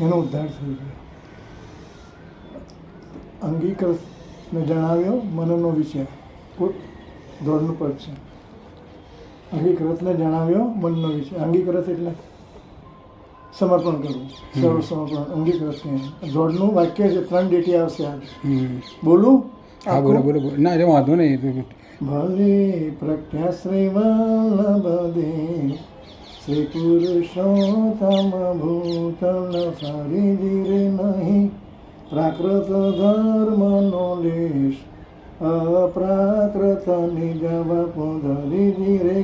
એનો ઉદ્ધાર થઈ ગયો અંગીકૃતને જણાવ્યો મનનો વિષય. કુટ ધોરણનું પદ છે. અંગીકૃતને જણાવ્યો મનનો વિષય. અંગીકૃત એટલે સમર્પણ કરવું. સર્વ સમર્પણ અંગીકૃત ધોરણનું વાક્ય છે ત્રણ ડેટી આવશે આજ. બોલું? હા બોલો બોલો ના વાંધો નહીં. ભલે પ્રજ્ઞા શ્રી વલ્લભદે श्रीपुरुषोत्तमभूतमी जिरे नहि प्राकृत धर्म नो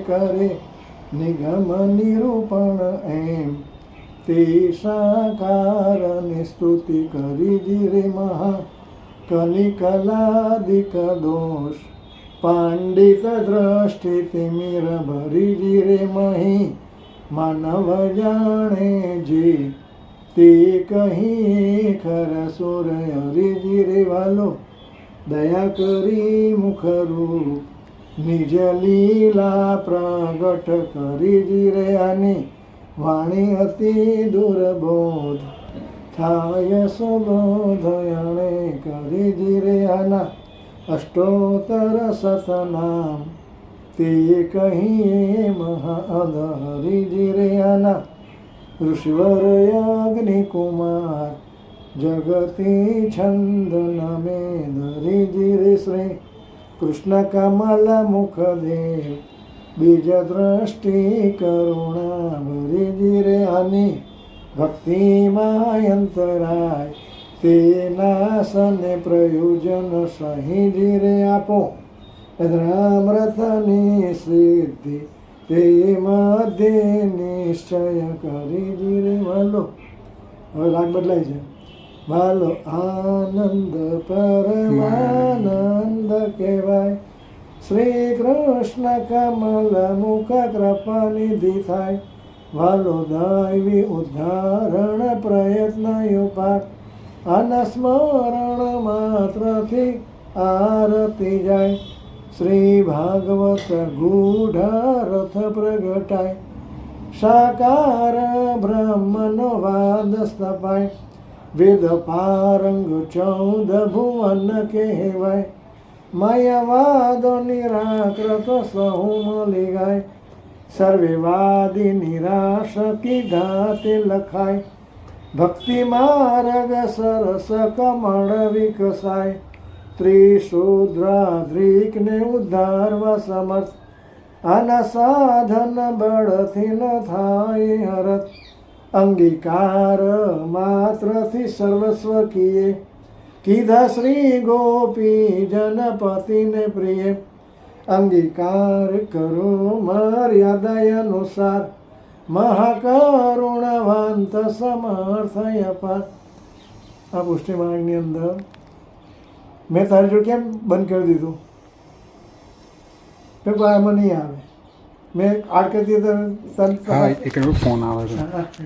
करे निगम निरूपकारुति करि महा कलिकलादिकदोष पाण्डित दृष्टिति महि માનવ જાણે જે તે કહી ખર સુર હરી જીરે વાલો. દયા કરી મુખરૂ નિજ લીલા પ્રગટ કરી જીરે આની. વાણી અતિ દુર્બોધ, થાય સુબોધયણે કરી જીરે આના. અષ્ટોતર સતનામ તે કહીએ આના ઋષિવર અગ્નિકુમાર જગતી છંદ નમે ધરિજીરે શ્રી, કૃષ્ણ કમલ મુખદેવ, બીજ દ્રષ્ટિ કરુણા ભરીજીરે આની ભક્તિ માયંતરાય તેના સને પ્રયોજન સહી જીરે આપો. રામ રથની સિદ્ધિ તે મધ્ય નિશ્ચય કરી રે વાલો હવે રાગ બદલાય છે. વાલો આનંદ, પરમાનંદ કહેવાય. શ્રી કૃષ્ણ કમલ મુખ કૃપા નિધિ થાય. વાલો દૈવી ઉદ્ધારણ પ્રયત્ન યુપાક અનસ્મરણ માત્રથી આરતી જાય. શ્રી ભાગવત ગૂઢ રથ પ્રગટાય સાકાર બ્રહ્મનો વાદ સ્થપાય વેદ પારંગ ચૌદ ભુવન કહેવાય માયાવાદો નિરાકૃત સહુ મળી ગાય સર્વે વાદી નિરાશ કીધા તે લખાય, ભક્તિ માર્ગ સરસ કમળ વિકસાય ત્રિશુદ્રાદ્રિકને ઉદ્ધારવા સમર્થ. આના સાધન બળથી ન થાય હરત. અંગીકાર માત્રથી સર્વસ્વ કીએ કીધા શ્રી ગોપી જનપતિને પ્રિય. અંગીકાર કરો મર્યાદા અનુસાર. મહાકરુણવંત સમર્થય અપાર આ પુષ્ટિ માર્ગની અંદર મેં તારી જોડે કેમ બંધ કરી દીધું? મેં કોઈ આમાં નહીં આવે. મેં આડ કરી દીધું હા એક ફોન આવે છે.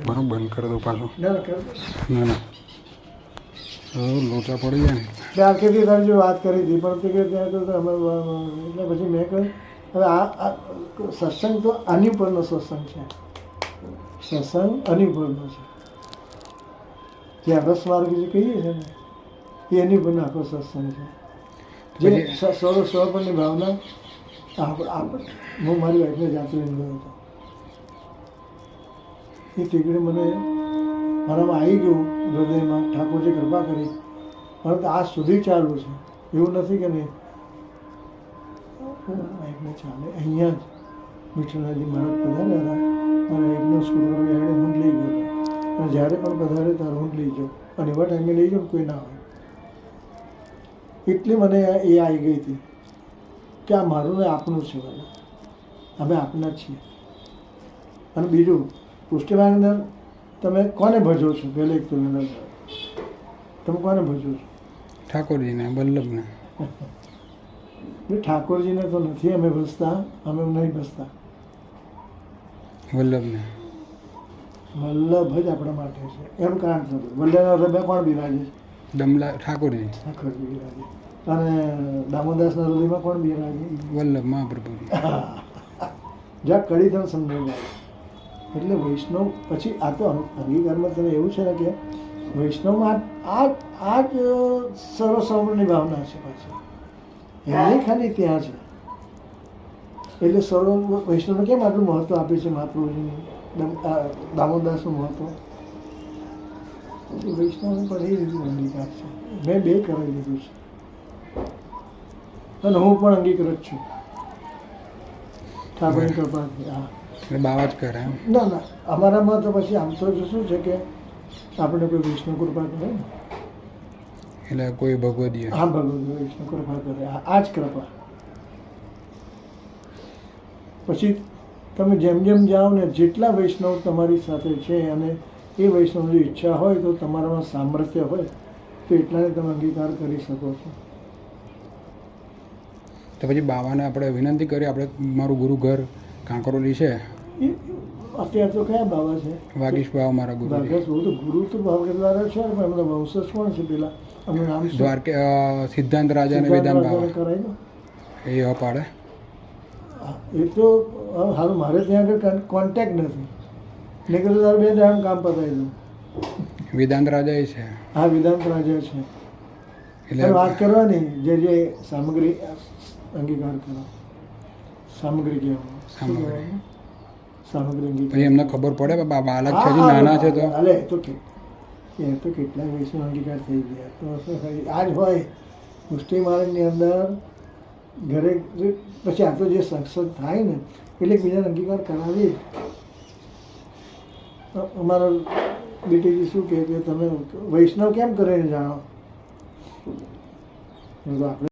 બરાબર બંધ કરી દઉં પાછો. ના, ના, લોચા પડી જાય ને. મેં તારી જોડે વાત કરી હતી. પણ તે કે ત્યાં તો એટલે પછી મેં કહ્યું હવે આ આ સત્સંગ તો આની ઉપરનો સત્સંગ છે. સત્સંગ આની ઉપરનો છે. જે રસ માર્ગ જે કહીએ છીએ ને એ એની પણ આખો સત્સંગ છે. જે સર્વ સ્વપનની ભાવના હું મારી વાઈફને જાતે લઈને ગયો હતો. એ ટીકડી મને મારામાં આવી ગયું હૃદયમાં ઠાકોરજી કૃપા કરી. પરંતુ આજ સુધી ચાલુ છે. એવું નથી કે નહીં? વાઈફને ચાલે અહીંયા જ વિઠ્ઠલાજી મહારાજ પધાર્યા હતા. મારા એકનો સ્કૂટર એણે હું લઈ ગયો અને જ્યારે પણ પધારે ત્યારે હું લઈ જાઉં અને એવા ટાઈમે લઈ જાઉં કોઈ ના હોય. એટલી મને એ આવી ગઈ હતી કે આ મારું ને આપનું છે મને અમે આપના છીએ. અને બીજું પુષ્ટિમાર્ગને તમે કોને ભજો છો? પહેલે એક તો તમે કોને ભજો છો? ઠાકોરજીને વલ્લભને. ઠાકોરજીને તો નથી અમે ભજતા અમે નહીં ભજતા. વલ્લભને. વલ્લભ જ આપણા માટે છે. એમ કારણ થતું વલ્લભના હૃદય કોણ બિરાજે છે? દમલા ઠાકોરજી. ઠાકોરજી અને દામોદાસના હૃદયમાં કોણ બિરાજે? વલ્લભ મહાપ્રભુજી જ્યાં કડી તમે સમજાઈ એટલે વૈષ્ણવ પછી આ તો અંગીકારમાં તમે એવું છે ને કે વૈષ્ણવમાં આ આ જ સર્વસર્વની ભાવના છે પાછી. એમની ખાલી ત્યાં છે એટલે સર્વ વૈષ્ણવને કેમ આટલું મહત્વ આપે છે મહાપ્રભુજીને? દામોદાસનું મહત્વ? એ વૈષ્ણવ પણ એ રીતે અંગીકાર છે. મેં બે કરાવી લીધું છે. અને હું પણ અંગીકૃત છું. ઠાકોરની કૃપાથી હા. બાવા જ કરે ના ના. અમારામાં તો પછી આમ તો શું છે કે આપણે કોઈ વિષ્ણુ કૃપા કરે ને? એટલે કોઈ ભગવદીય? હા ભગવાન વિષ્ણુ કૃપા કરે. આ જ કૃપા. પછી તમે જેમ જેમ જાઓ ને જેટલા વૈષ્ણવ તમારી સાથે છે અને એ વૈષ્ણવની ઈચ્છા હોય તો તમારામાં સામર્થ્ય હોય તો એટલાને તમે અંગીકાર કરી શકો છો. તો પછી બાવાને આપણે વિનંતી કરી આપણે મારું ગુરુ ઘર કાંકરોલી છે. અત્યારે તો કયા બાવા છે? વાગીશ બાવા મારા ગુરુ વાગીશ બહુ તો ગુરુ તો ભાવગેદ્વારા છે પણ એમનો વંશજ કોણ છે પેલા? એમનું નામ દ્વારકે સિદ્ધાંત રાજા અને વેદાંત બાવા. કરાવી દો એ અપાડે. પાડે એ તો હાલ મારે ત્યાં આગળ કોન્ટેક્ટ નથી. તો તારે બે દાડા કામ પતાવી દઉં વેદાંત રાજા છે. હા વિધાંત રાજા છે. એટલે વાત કરવાની જે જે સામગ્રી અંગીકાર કરો. સામગ્રી કહેવાનું સામગ્રી. સામગ્રી અંગીકાર એમને ખબર પડે બાળક છે નાના છે તો. અલે તો કે એ તો કેટલાય વૈષ્ણવ અંગીકાર થઈ ગયા. તો આજ હોય પુષ્ટિ માર્ગની અંદર ઘરે પછી આ તો જે સત્સંગ થાય ને એટલે બીજાને અંગીકાર કરાવી. અમારા બેટીજી શું કે તમે વૈષ્ણવ કેમ કરે જાણો? આપણે